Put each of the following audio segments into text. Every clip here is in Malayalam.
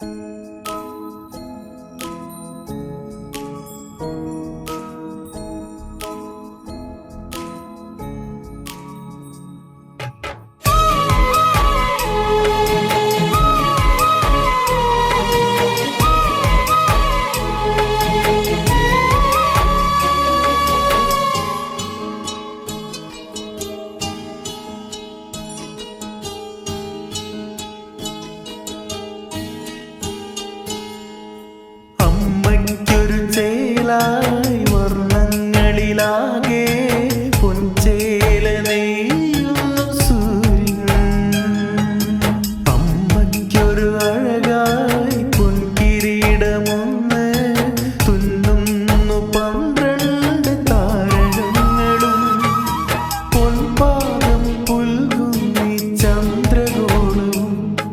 അമ്മയ്ക്കൊരു വർണങ്ങളിലാകെ പൊഞ്ചേല സൂര്യൻ. അമ്മയ്ക്കൊരു അഴകായി പൊൻകിരീടമൊന്ന് തുന്നുന്നു പന്ത്രണ്ട് താരകങ്ങളും. പൊൻപാദം പുൽകുന്നി ചന്ദ്രഗോളവും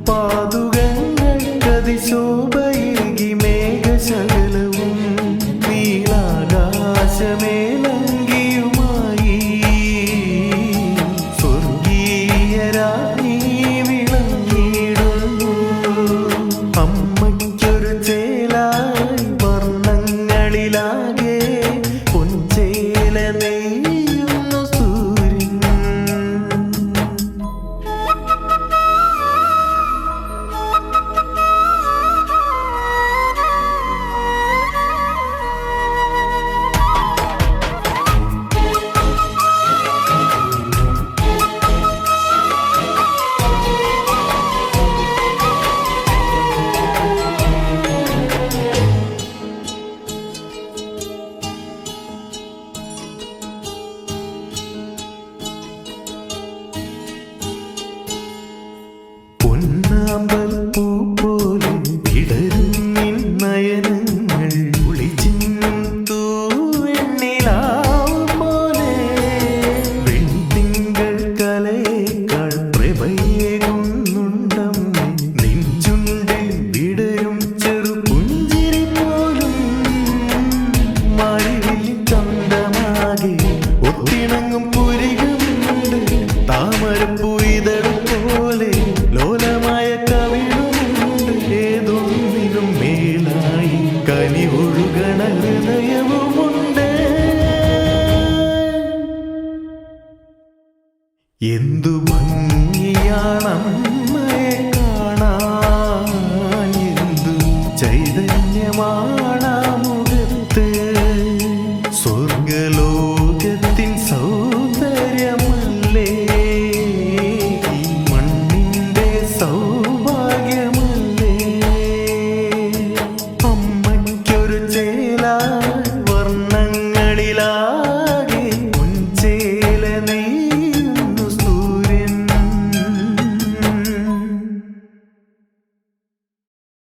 പാതുകങ്ങൾ മേഘശകലവും എന്തു ഭംഗിയാണമ്മയെ കാണാൻ? എന്തു ചൈതന്യമാണ് മുഖത്ത്? സ്വർഗലോകത്തിൻ